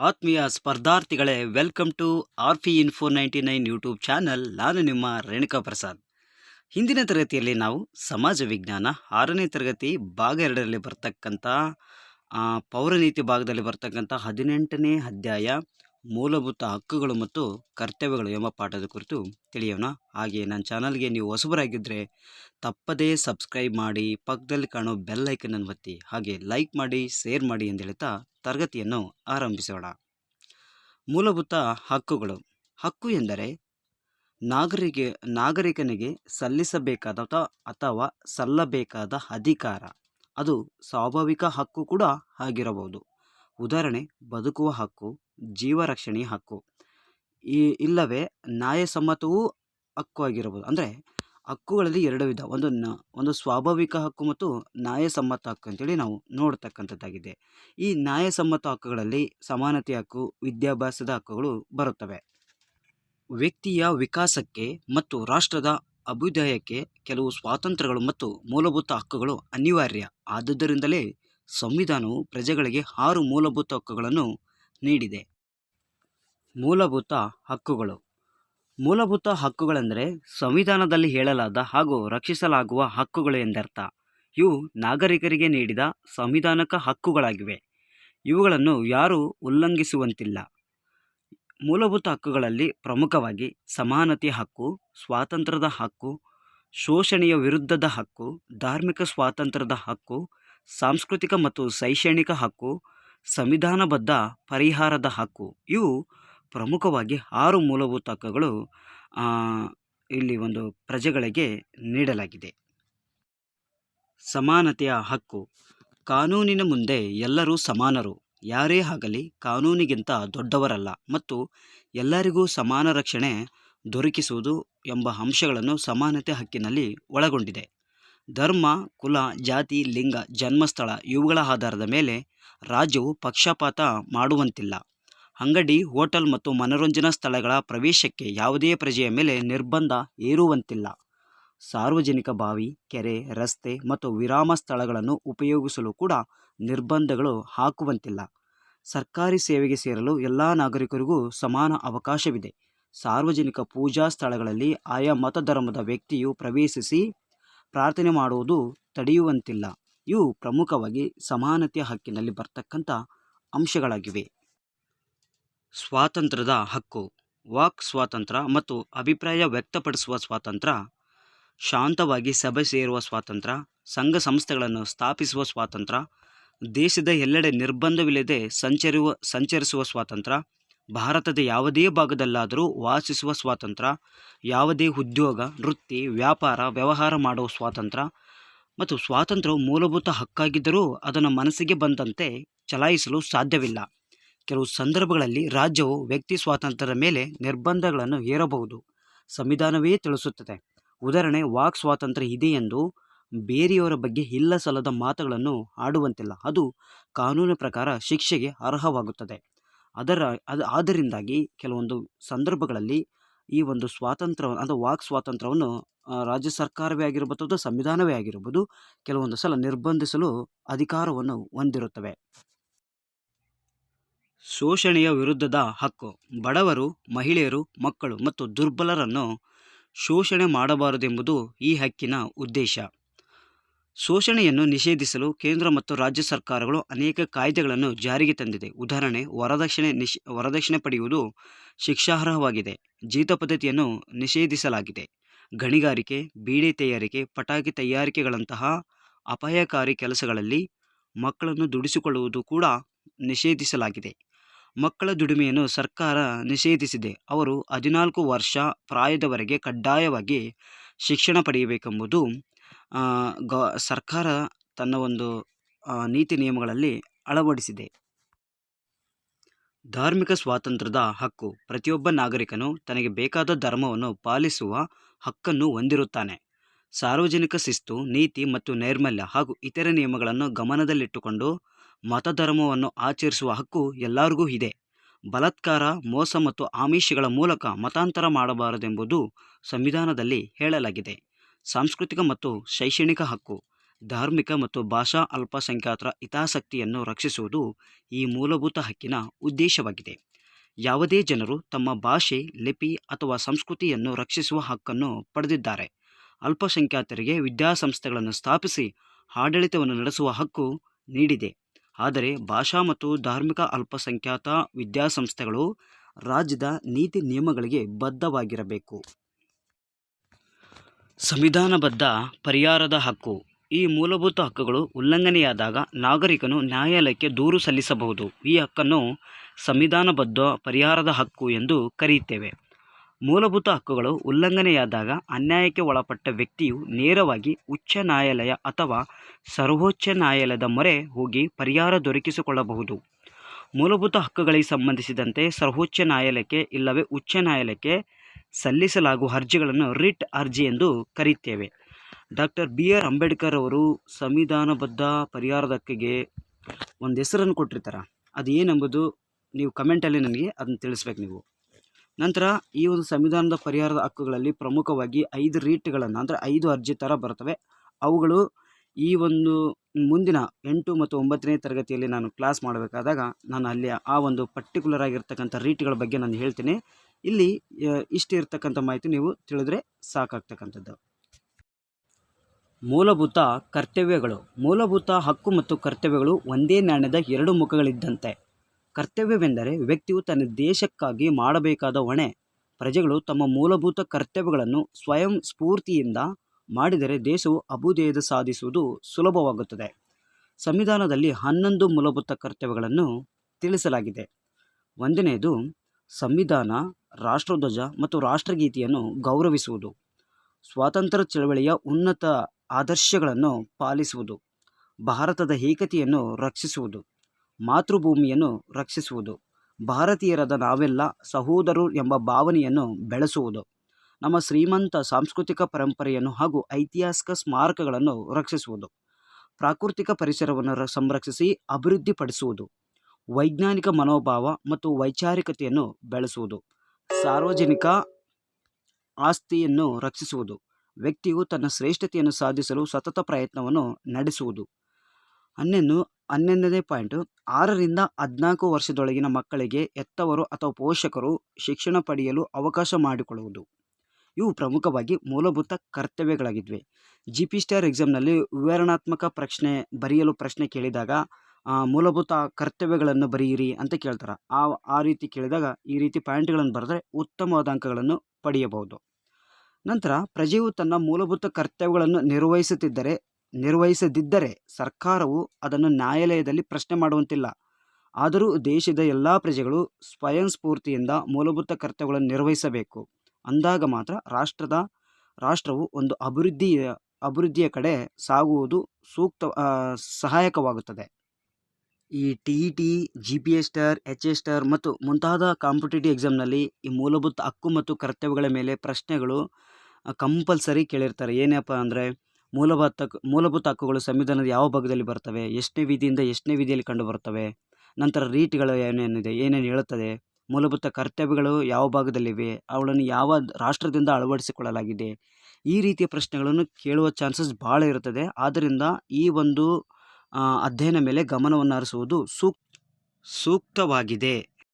ಆತ್ಮೀಯ ಸ್ಪರ್ಧಾರ್ಥಿಗಳೇ welcome to R P info ninety nine YouTube channel ನಾನು ನಿಮ್ಮ ರೇಣುಕಾ ಪ್ರಸಾದ್. ಹಿಂದಿನ ತರಗತಿಯಲ್ಲಿ ನಾವು ಸಮಾಜ ವಿಜ್ಞಾನ, ಆರನೇ ತರಗತಿ ಭಾಗ ಎರಡರಲ್ಲಿ ಬರ್ತಕ್ಕಂಥ ಪೌರನೀತಿ ಭಾಗದಲ್ಲಿ ಬರ್ತಕ್ಕಂಥ ಹದಿನೆಂಟನೇ ಅಧ್ಯಾಯ ಮೂಲಭೂತ ಹಕ್ಕುಗಳು ಮತ್ತು ಕರ್ತವ್ಯಗಳು ಎಂಬ ಪಾಠದ ಕುರಿತು ತಿಳಿಯೋಣ. ಹಾಗೆ ನನ್ನ ಚಾನಲ್ಗೆ ನೀವು ಹೊಸಬರಾಗಿದ್ದರೆ ತಪ್ಪದೇ ಸಬ್ಸ್ಕ್ರೈಬ್ ಮಾಡಿ, ಪಕ್ಕದಲ್ಲಿ ಕಾಣೋ ಬೆಲ್ ಐಕನನ್ನು ಒತ್ತಿ, ಹಾಗೆ ಲೈಕ್ ಮಾಡಿ, ಶೇರ್ ಮಾಡಿ ಎಂದು ಹೇಳ್ತಾ ತರಗತಿಯನ್ನು ಆರಂಭಿಸೋಣ. ಮೂಲಭೂತ ಹಕ್ಕುಗಳು. ಹಕ್ಕು ಎಂದರೆ ನಾಗರಿಕ ನಾಗರಿಕನಿಗೆ ಸಲ್ಲಿಸಬೇಕಾದ ಅಥವಾ- ಅಥವಾ ಸಲ್ಲಬೇಕಾದ ಅಧಿಕಾರ. ಅದು ಸ್ವಾಭಾವಿಕ ಹಕ್ಕು ಕೂಡ ಆಗಿರಬಹುದು. ಉದಾಹರಣೆ, ಬದುಕುವ ಹಕ್ಕು ಜೀವ ರಕ್ಷಣೆಯ ಹಕ್ಕು. ಈ ಇಲ್ಲವೇ ನ್ಯಾಯಸಮ್ಮತವೂ ಹಕ್ಕು ಆಗಿರಬಹುದು ಅಂದರೆ ಹಕ್ಕುಗಳಲ್ಲಿ ಎರಡು ವಿಧ. ಒಂದು ಒಂದು ಸ್ವಾಭಾವಿಕ ಹಕ್ಕು ಮತ್ತು ನ್ಯಾಯಸಮ್ಮತ ಹಕ್ಕು ಅಂತೇಳಿ ನಾವು ನೋಡ್ತಕ್ಕಂಥದ್ದಾಗಿದೆ. ಈ ನ್ಯಾಯಸಮ್ಮತ ಹಕ್ಕುಗಳಲ್ಲಿ ಸಮಾನತೆ ಹಕ್ಕು, ವಿದ್ಯಾಭ್ಯಾಸದ ಹಕ್ಕುಗಳು ಬರುತ್ತವೆ. ವ್ಯಕ್ತಿಯ ವಿಕಾಸಕ್ಕೆ ಮತ್ತು ರಾಷ್ಟ್ರದ ಅಭ್ಯುದಯಕ್ಕೆ ಕೆಲವು ಸ್ವಾತಂತ್ರ್ಯಗಳು ಮತ್ತು ಮೂಲಭೂತ ಹಕ್ಕುಗಳು ಅನಿವಾರ್ಯ. ಆದುದರಿಂದಲೇ ಸಂವಿಧಾನವು ಪ್ರಜೆಗಳಿಗೆ ಆರು ಮೂಲಭೂತ ಹಕ್ಕುಗಳನ್ನು ನೀಡಿದೆ. ಮೂಲಭೂತ ಹಕ್ಕುಗಳು. ಮೂಲಭೂತ ಹಕ್ಕುಗಳೆಂದರೆ ಸಂವಿಧಾನದಲ್ಲಿ ಹೇಳಲಾದ ಹಾಗೂ ರಕ್ಷಿಸಲಾಗುವ ಹಕ್ಕುಗಳು ಎಂದರ್ಥ. ಇವು ನಾಗರಿಕರಿಗೆ ನೀಡಿದ ಸಂವಿಧಾನಕ ಹಕ್ಕುಗಳಾಗಿವೆ. ಇವುಗಳನ್ನು ಯಾರೂ ಉಲ್ಲಂಘಿಸುವಂತಿಲ್ಲ. ಮೂಲಭೂತ ಹಕ್ಕುಗಳಲ್ಲಿ ಪ್ರಮುಖವಾಗಿ ಸಮಾನತೆಯ ಹಕ್ಕು, ಸ್ವಾತಂತ್ರ್ಯದ ಹಕ್ಕು, ಶೋಷಣೆಯ ವಿರುದ್ಧದ ಹಕ್ಕು, ಧಾರ್ಮಿಕ ಸ್ವಾತಂತ್ರ್ಯದ ಹಕ್ಕು, ಸಾಂಸ್ಕೃತಿಕ ಮತ್ತು ಶೈಕ್ಷಣಿಕ ಹಕ್ಕು, ಸಂವಿಧಾನಬದ್ಧ ಪರಿಹಾರದ ಹಕ್ಕು. ಇವು ಪ್ರಮುಖವಾಗಿ ಆರು ಮೂಲಭೂತ ಹಕ್ಕುಗಳು ಇಲ್ಲಿ ಒಂದು ಪ್ರಜೆಗಳಿಗೆ ನೀಡಲಾಗಿದೆ. ಸಮಾನತೆಯ ಹಕ್ಕು. ಕಾನೂನಿನ ಮುಂದೆ ಎಲ್ಲರೂ ಸಮಾನರು. ಯಾರೇ ಆಗಲಿ ಕಾನೂನಿಗಿಂತ ದೊಡ್ಡವರಲ್ಲ ಮತ್ತು ಎಲ್ಲರಿಗೂ ಸಮಾನ ರಕ್ಷಣೆ ದೊರಕಿಸುವುದು ಎಂಬ ಅಂಶಗಳನ್ನು ಸಮಾನತೆ ಹಕ್ಕಿನಲ್ಲಿ ಒಳಗೊಂಡಿದೆ. ಧರ್ಮ, ಕುಲ, ಜಾತಿ, ಲಿಂಗ, ಜನ್ಮಸ್ಥಳ ಇವುಗಳ ಆಧಾರದ ಮೇಲೆ ರಾಜ್ಯವು ಪಕ್ಷಪಾತ ಮಾಡುವಂತಿಲ್ಲ. ಅಂಗಡಿ, ಹೋಟೆಲ್ ಮತ್ತು ಮನೋರಂಜನಾ ಸ್ಥಳಗಳ ಪ್ರವೇಶಕ್ಕೆ ಯಾವುದೇ ಪ್ರಜೆಯ ಮೇಲೆ ನಿರ್ಬಂಧ ಏರುವಂತಿಲ್ಲ ಸಾರ್ವಜನಿಕ ಬಾವಿ, ಕೆರೆ, ರಸ್ತೆ ಮತ್ತು ವಿರಾಮ ಸ್ಥಳಗಳನ್ನು ಉಪಯೋಗಿಸಲು ಕೂಡ ನಿರ್ಬಂಧಗಳು ಹಾಕುವಂತಿಲ್ಲ. ಸರ್ಕಾರಿ ಸೇವೆಗೆ ಸೇರಲು ಎಲ್ಲ ನಾಗರಿಕರಿಗೂ ಸಮಾನ ಅವಕಾಶವಿದೆ. ಸಾರ್ವಜನಿಕ ಪೂಜಾ ಸ್ಥಳಗಳಲ್ಲಿ ಆಯಾ ಮತಧರ್ಮದ ವ್ಯಕ್ತಿಯು ಪ್ರವೇಶಿಸಿ ಪ್ರಾರ್ಥನೆ ಮಾಡುವುದು ತಡೆಯುವಂತಿಲ್ಲ. ಇವು ಪ್ರಮುಖವಾಗಿ ಸಮಾನತೆಯ ಹಕ್ಕಿನಲ್ಲಿ ಬರ್ತಕ್ಕಂಥ ಅಂಶಗಳಾಗಿವೆ. ಸ್ವಾತಂತ್ರ್ಯದ ಹಕ್ಕು, ವಾಕ್ ಸ್ವಾತಂತ್ರ್ಯ ಮತ್ತು ಅಭಿಪ್ರಾಯ ವ್ಯಕ್ತಪಡಿಸುವ ಸ್ವಾತಂತ್ರ್ಯ, ಶಾಂತವಾಗಿ ಸಭೆ ಸೇರುವ ಸ್ವಾತಂತ್ರ್ಯ, ಸಂಘ ಸಂಸ್ಥೆಗಳನ್ನು ಸ್ಥಾಪಿಸುವ ಸ್ವಾತಂತ್ರ್ಯ, ದೇಶದ ಎಲ್ಲೆಡೆ ನಿರ್ಬಂಧವಿಲ್ಲದೆ ಸಂಚರಿಸುವ ಸಂಚರಿಸುವ ಸ್ವಾತಂತ್ರ್ಯ, ಭಾರತದ ಯಾವುದೇ ಭಾಗದಲ್ಲಾದರೂ ವಾಸಿಸುವ ಸ್ವಾತಂತ್ರ್ಯ, ಯಾವುದೇ ಉದ್ಯೋಗ, ವೃತ್ತಿ, ವ್ಯಾಪಾರ, ವ್ಯವಹಾರ ಮಾಡುವ ಸ್ವಾತಂತ್ರ್ಯ ಮತ್ತು ಸ್ವಾತಂತ್ರ್ಯವು ಮೂಲಭೂತ ಹಕ್ಕಾಗಿದ್ದರೂ ಅದನ್ನು ಮನಸ್ಸಿಗೆ ಬಂದಂತೆ ಚಲಾಯಿಸಲು ಸಾಧ್ಯವಿಲ್ಲ. ಕೆಲವು ಸಂದರ್ಭಗಳಲ್ಲಿ ರಾಜ್ಯವು ವ್ಯಕ್ತಿ ಸ್ವಾತಂತ್ರ್ಯದ ಮೇಲೆ ನಿರ್ಬಂಧಗಳನ್ನು ಹೇರಬಹುದು. ಸಂವಿಧಾನವೇ ತಿಳಿಸುತ್ತದೆ. ಉದಾಹರಣೆ, ವಾಕ್ ಸ್ವಾತಂತ್ರ್ಯ ಇದೆ ಎಂದು ಬೇರೆಯವರ ಬಗ್ಗೆ ಇಲ್ಲ ಸಲ್ಲದ ಮಾತುಗಳನ್ನು ಆಡುವಂತಿಲ್ಲ. ಅದು ಕಾನೂನು ಪ್ರಕಾರ ಶಿಕ್ಷೆಗೆ ಅರ್ಹವಾಗುತ್ತದೆ. ಅದರ, ಅದು, ಆದ್ದರಿಂದಾಗಿ ಕೆಲವೊಂದು ಸಂದರ್ಭಗಳಲ್ಲಿ ಈ ಒಂದು ಸ್ವಾತಂತ್ರ್ಯ ಅಂದರೆ ವಾಕ್ ಸ್ವಾತಂತ್ರ್ಯವನ್ನು ರಾಜ್ಯ ಸರ್ಕಾರವೇ ಆಗಿರ್ಬೋದು ಸಂವಿಧಾನವೇ ಆಗಿರ್ಬೋದು, ಕೆಲವೊಂದು ಸಲ ನಿರ್ಬಂಧಿಸಲು ಅಧಿಕಾರವನ್ನು ಹೊಂದಿರುತ್ತವೆ. ಶೋಷಣೆಯ ವಿರುದ್ಧದ ಹಕ್ಕು. ಬಡವರು, ಮಹಿಳೆಯರು, ಮಕ್ಕಳು ಮತ್ತು ದುರ್ಬಲರನ್ನು ಶೋಷಣೆ ಮಾಡಬಾರದೆಂಬುದು ಈ ಹಕ್ಕಿನ ಉದ್ದೇಶ. ಶೋಷಣೆಯನ್ನು ನಿಷೇಧಿಸಲು ಕೇಂದ್ರ ಮತ್ತು ರಾಜ್ಯ ಸರ್ಕಾರಗಳು ಅನೇಕ ಕಾಯ್ದೆಗಳನ್ನು ಜಾರಿಗೆ ತಂದಿದೆ. ಉದಾಹರಣೆ, ವರದಕ್ಷಿಣೆ ನಿಷ್, ವರದಕ್ಷಿಣೆ ಪಡೆಯುವುದು ಶಿಕ್ಷಾರ್ಹವಾಗಿದೆ. ಜೀತ ಪದ್ಧತಿಯನ್ನು ನಿಷೇಧಿಸಲಾಗಿದೆ. ಗಣಿಗಾರಿಕೆ, ಬೀಡಿ ತಯಾರಿಕೆ, ಪಟಾಕಿ ತಯಾರಿಕೆಗಳಂತಹ ಅಪಾಯಕಾರಿ ಕೆಲಸಗಳಲ್ಲಿ ಮಕ್ಕಳನ್ನು ದುಡಿಸಿಕೊಳ್ಳುವುದು ಕೂಡ ನಿಷೇಧಿಸಲಾಗಿದೆ. ಮಕ್ಕಳ ದುಡಿಮೆಯನ್ನು ಸರ್ಕಾರ ನಿಷೇಧಿಸಿದೆ. ಅವರು ಹದಿನಾಲ್ಕು ವರ್ಷ ಪ್ರಾಯದವರೆಗೆ ಕಡ್ಡಾಯವಾಗಿ ಶಿಕ್ಷಣ ಪಡೆಯಬೇಕೆಂಬುದು ಗ, ಸರ್ಕಾರ ತನ್ನ ಒಂದು ನೀತಿ ನಿಯಮಗಳಲ್ಲಿ ಅಳವಡಿಸಿದೆ. ಧಾರ್ಮಿಕ ಸ್ವಾತಂತ್ರ್ಯದ ಹಕ್ಕು. ಪ್ರತಿಯೊಬ್ಬ ನಾಗರಿಕನು ತನಗೆ ಬೇಕಾದ ಧರ್ಮವನ್ನು ಪಾಲಿಸುವ ಹಕ್ಕನ್ನು ಹೊಂದಿರುತ್ತಾನೆ. ಸಾರ್ವಜನಿಕ ಶಿಸ್ತು, ನೀತಿ ಮತ್ತು ನೈರ್ಮಲ್ಯ ಹಾಗೂ ಇತರೆ ನಿಯಮಗಳನ್ನು ಗಮನದಲ್ಲಿಟ್ಟುಕೊಂಡು ಮತಧರ್ಮವನ್ನು ಆಚರಿಸುವ ಹಕ್ಕು ಎಲ್ಲರಿಗೂ ಇದೆ. ಬಲಾತ್ಕಾರ, ಮೋಸ ಮತ್ತು ಆಮಿಷಗಳ ಮೂಲಕ ಮತಾಂತರ ಮಾಡಬಾರದೆಂಬುದು ಸಂವಿಧಾನದಲ್ಲಿ ಹೇಳಲಾಗಿದೆ. ಸಾಂಸ್ಕೃತಿಕ ಮತ್ತು ಶೈಕ್ಷಣಿಕ ಹಕ್ಕು, ಧಾರ್ಮಿಕ ಮತ್ತು ಭಾಷಾ ಅಲ್ಪಸಂಖ್ಯಾತರ ಹಿತಾಸಕ್ತಿಯನ್ನು ರಕ್ಷಿಸುವುದು ಈ ಮೂಲಭೂತ ಹಕ್ಕಿನ ಉದ್ದೇಶವಾಗಿದೆ. ಯಾವುದೇ ಜನರು ತಮ್ಮ ಭಾಷೆ, ಲಿಪಿ ಅಥವಾ ಸಂಸ್ಕೃತಿಯನ್ನು ರಕ್ಷಿಸುವ ಹಕ್ಕನ್ನು ಪಡೆದಿದ್ದಾರೆ. ಅಲ್ಪಸಂಖ್ಯಾತರಿಗೆ ವಿದ್ಯಾಸಂಸ್ಥೆಗಳನ್ನು ಸ್ಥಾಪಿಸಿ ಆಡಳಿತವನ್ನು ನಡೆಸುವ ಹಕ್ಕು ನೀಡಿದೆ. ಆದರೆ ಭಾಷಾ ಮತ್ತು ಧಾರ್ಮಿಕ ಅಲ್ಪಸಂಖ್ಯಾತ ವಿದ್ಯಾಸಂಸ್ಥೆಗಳು ರಾಜ್ಯದ ನೀತಿ ನಿಯಮಗಳಿಗೆ ಬದ್ಧವಾಗಿರಬೇಕು. ಸಂವಿಧಾನಬದ್ಧ ಪರಿಹಾರದ ಹಕ್ಕು. ಈ ಮೂಲಭೂತ ಹಕ್ಕುಗಳು ಉಲ್ಲಂಘನೆಯಾದಾಗ ನಾಗರಿಕನು ನ್ಯಾಯಾಲಯಕ್ಕೆ ದೂರು ಸಲ್ಲಿಸಬಹುದು. ಈ ಹಕ್ಕನ್ನು ಸಂವಿಧಾನಬದ್ಧ ಪರಿಹಾರದ ಹಕ್ಕು ಎಂದು ಕರೆಯುತ್ತೇವೆ. ಮೂಲಭೂತ ಹಕ್ಕುಗಳು ಉಲ್ಲಂಘನೆಯಾದಾಗ ಅನ್ಯಾಯಕ್ಕೆ ಒಳಪಟ್ಟ ವ್ಯಕ್ತಿಯು ನೇರವಾಗಿ ಉಚ್ಚ ನ್ಯಾಯಾಲಯ ಅಥವಾ ಸರ್ವೋಚ್ಚ ನ್ಯಾಯಾಲಯದ ಮೊರೆ ಹೋಗಿ ಪರಿಹಾರ ದೊರಕಿಸಿಕೊಳ್ಳಬಹುದು. ಮೂಲಭೂತ ಹಕ್ಕುಗಳಿಗೆ ಸಂಬಂಧಿಸಿದಂತೆ ಸರ್ವೋಚ್ಚ ನ್ಯಾಯಾಲಯಕ್ಕೆ ಇಲ್ಲವೇ ಉಚ್ಚ ನ್ಯಾಯಾಲಯಕ್ಕೆ ಸಲ್ಲಿಸಲಾಗುವ ಅರ್ಜಿಗಳನ್ನು ರಿಟ್ ಅರ್ಜಿ ಎಂದು ಕರೆಯುತ್ತೇವೆ. ಡಾಕ್ಟರ್ ಬಿ ಆರ್ ಅಂಬೇಡ್ಕರ್ ಅವರು ಸಂವಿಧಾನಬದ್ಧ ಪರಿಹಾರದ ಹಕ್ಕಿಗೆ ಒಂದು ಹೆಸರನ್ನು ಕೊಟ್ಟಿರ್ತಾರೆ. ಅದು ಏನೆಂಬುದು ನೀವು ಕಮೆಂಟಲ್ಲಿ ನನಗೆ ಅದನ್ನು ತಿಳಿಸ್ಬೇಕು ನೀವು. ನಂತರ ಈ ಒಂದು ಸಂವಿಧಾನದ ಪರಿಹಾರದ ಹಕ್ಕುಗಳಲ್ಲಿ ಪ್ರಮುಖವಾಗಿ ಐದು ರೀಟ್ಗಳನ್ನು, ಅಂದರೆ ಐದು ಅರ್ಜಿ ಥರ ಬರ್ತವೆ. ಅವುಗಳು ಈ ಒಂದು ಮುಂದಿನ ಎಂಟು ಮತ್ತು ಒಂಬತ್ತನೇ ತರಗತಿಯಲ್ಲಿ ನಾನು ಕ್ಲಾಸ್ ಮಾಡಬೇಕಾದಾಗ ನಾನು ಅಲ್ಲಿ ಆ ಒಂದು ಪರ್ಟಿಕ್ಯುಲರ್ ಆಗಿರ್ತಕ್ಕಂಥ ರೀಟ್ಗಳ ಬಗ್ಗೆ ನಾನು ಹೇಳ್ತೀನಿ. ಇಲ್ಲಿ ಇಷ್ಟು ಇರ್ತಕ್ಕಂಥ ಮಾಹಿತಿ ನೀವು ತಿಳಿದ್ರೆ ಸಾಕಾಗ್ತಕ್ಕಂಥದ್ದು. ಮೂಲಭೂತ ಕರ್ತವ್ಯಗಳು. ಮೂಲಭೂತ ಹಕ್ಕು ಮತ್ತು ಕರ್ತವ್ಯಗಳು ಒಂದೇ ನಾಣ್ಯದ ಎರಡು ಮುಖಗಳಿದ್ದಂತೆ. ಕರ್ತವ್ಯವೆಂದರೆ ವ್ಯಕ್ತಿಯು ತನ್ನ ದೇಶಕ್ಕಾಗಿ ಮಾಡಬೇಕಾದ ಹೊಣೆ. ಪ್ರಜೆಗಳು ತಮ್ಮ ಮೂಲಭೂತ ಕರ್ತವ್ಯಗಳನ್ನು ಸ್ವಯಂ ಸ್ಫೂರ್ತಿಯಿಂದ ಮಾಡಿದರೆ ದೇಶವು ಅಭುದಯದ ಸಾಧಿಸುವುದು ಸುಲಭವಾಗುತ್ತದೆ. ಸಂವಿಧಾನದಲ್ಲಿ ಹನ್ನೊಂದು ಮೂಲಭೂತ ಕರ್ತವ್ಯಗಳನ್ನು ತಿಳಿಸಲಾಗಿದೆ. ಒಂದನೆಯದು, ಸಂವಿಧಾನ, ರಾಷ್ಟ್ರಧ್ವಜ ಮತ್ತು ರಾಷ್ಟ್ರಗೀತೆಯನ್ನು ಗೌರವಿಸುವುದು. ಸ್ವಾತಂತ್ರ್ಯ ಚಳವಳಿಯ ಉನ್ನತ ಆದರ್ಶಗಳನ್ನು ಪಾಲಿಸುವುದು. ಭಾರತದ ಏಕತೆಯನ್ನು ರಕ್ಷಿಸುವುದು. ಮಾತೃಭೂಮಿಯನ್ನು ರಕ್ಷಿಸುವುದು, ಭಾರತೀಯರಾದ ನಾವೆಲ್ಲ ಸಹೋದರರು ಎಂಬ ಭಾವನೆಯನ್ನು ಬೆಳೆಸುವುದು, ನಮ್ಮ ಶ್ರೀಮಂತ ಸಾಂಸ್ಕೃತಿಕ ಪರಂಪರೆಯನ್ನು ಹಾಗೂ ಐತಿಹಾಸಿಕ ಸ್ಮಾರಕಗಳನ್ನು ರಕ್ಷಿಸುವುದು, ಪ್ರಾಕೃತಿಕ ಪರಿಸರವನ್ನು ಸಂರಕ್ಷಿಸಿ ಅಭಿವೃದ್ಧಿಪಡಿಸುವುದು, ವೈಜ್ಞಾನಿಕ ಮನೋಭಾವ ಮತ್ತು ವೈಚಾರಿಕತೆಯನ್ನು ಬೆಳೆಸುವುದು, ಸಾರ್ವಜನಿಕ ಆಸ್ತಿಯನ್ನು ರಕ್ಷಿಸುವುದು, ವ್ಯಕ್ತಿಯು ತನ್ನ ಶ್ರೇಷ್ಠತೆಯನ್ನು ಸಾಧಿಸಲು ಸತತ ಪ್ರಯತ್ನವನ್ನು ನಡೆಸುವುದು. ಹನ್ನೊಂದು ಹನ್ನೊಂದನೇ ಪಾಯಿಂಟು. ಆರರಿಂದ ಹದಿನಾಲ್ಕು ವರ್ಷದೊಳಗಿನ ಮಕ್ಕಳಿಗೆ ಹೆತ್ತವರು ಅಥವಾ ಪೋಷಕರು ಶಿಕ್ಷಣ ಪಡೆಯಲು ಅವಕಾಶ ಮಾಡಿಕೊಳ್ಳುವುದು ಇವು ಪ್ರಮುಖವಾಗಿ ಮೂಲಭೂತ ಕರ್ತವ್ಯಗಳಾಗಿದ್ವೆ. ಜಿ ಪಿ ಸ್ಟಾರ್ ಎಕ್ಸಾಮ್ನಲ್ಲಿ ವಿವರಣಾತ್ಮಕ ಪ್ರಶ್ನೆ, ಬರೆಯಲು ಪ್ರಶ್ನೆ ಕೇಳಿದಾಗ ಮೂಲಭೂತ ಕರ್ತವ್ಯಗಳನ್ನು ಬರೆಯಿರಿ ಅಂತ ಕೇಳ್ತಾರೆ. ಆ ಆ ರೀತಿ ಕೇಳಿದಾಗ ಈ ರೀತಿ ಪಾಯಿಂಟ್ಗಳನ್ನು ಬರೆದ್ರೆ ಉತ್ತಮವಾದ ಅಂಕಗಳನ್ನು ಪಡೆಯಬಹುದು. ನಂತರ ಪ್ರಜೆಯು ತನ್ನ ಮೂಲಭೂತ ಕರ್ತವ್ಯಗಳನ್ನು ನಿರ್ವಹಿಸುತ್ತಿದ್ದರೆ ನಿರ್ವಹಿಸದಿದ್ದರೆ ಸರ್ಕಾರವು ಅದನ್ನು ನ್ಯಾಯಾಲಯದಲ್ಲಿ ಪ್ರಶ್ನೆ ಮಾಡುವಂತಿಲ್ಲ. ಆದರೂ ದೇಶದ ಎಲ್ಲ ಪ್ರಜೆಗಳು ಸ್ವಯಂ ಸ್ಫೂರ್ತಿಯಿಂದ ಮೂಲಭೂತ ಕರ್ತವ್ಯಗಳನ್ನು ನಿರ್ವಹಿಸಬೇಕು. ಅಂದಾಗ ಮಾತ್ರ ರಾಷ್ಟ್ರದ, ರಾಷ್ಟ್ರವು ಒಂದು ಅಭಿವೃದ್ಧಿಯ ಅಭಿವೃದ್ಧಿಯ ಕಡೆ ಸಾಗುವುದು ಸೂಕ್ತ ಸಹಾಯಕವಾಗುತ್ತದೆ. ಈ T E T, G P ester ಸ್ಟಾರ್, ಎಚ್ ಎಸ್ಟರ್ ಸ್ಟಾರ್ ಮತ್ತು ಮುಂತಾದ ಕಾಂಪಿಟೇಟಿವ್ ಎಕ್ಸಾಮ್ನಲ್ಲಿ ಈ ಮೂಲಭೂತ ಹಕ್ಕು ಮತ್ತು ಕರ್ತವ್ಯಗಳ ಮೇಲೆ ಪ್ರಶ್ನೆಗಳು ಕಂಪಲ್ಸರಿ ಕೇಳಿರ್ತಾರೆ. ಏನಪ್ಪ ಅಂದರೆ ಮೂಲಭೂತ ಮೂಲಭೂತ ಹಕ್ಕುಗಳು ಸಂವಿಧಾನದ ಯಾವ ಭಾಗದಲ್ಲಿ ಬರ್ತವೆ ಎಷ್ಟನೇ ವಿಧಿಯಿಂದ ಎಷ್ಟನೇ ವಿಧಿಯಲ್ಲಿ ಕಂಡು ಬರ್ತವೆ, ನಂತರ ರೀಟ್ಗಳು ಏನೇನಿದೆ, ಏನೇನು ಹೇಳುತ್ತದೆ, ಮೂಲಭೂತ ಕರ್ತವ್ಯಗಳು ಯಾವ ಭಾಗದಲ್ಲಿವೆ, ಅವುಗಳನ್ನು ಯಾವ ರಾಷ್ಟ್ರದಿಂದ ಅಳವಡಿಸಿಕೊಳ್ಳಲಾಗಿದೆ, ಈ ರೀತಿಯ ಪ್ರಶ್ನೆಗಳನ್ನು ಕೇಳುವ ಚಾನ್ಸಸ್ ಭಾಳ ಇರುತ್ತದೆ. ಆದ್ದರಿಂದ ಈ ಒಂದು ಅಧ್ಯಯನ ಮೇಲೆ ಗಮನವನ್ನು ಹರಿಸುವುದು ಸೂಕ್, ಸೂಕ್ತವಾಗಿದೆ.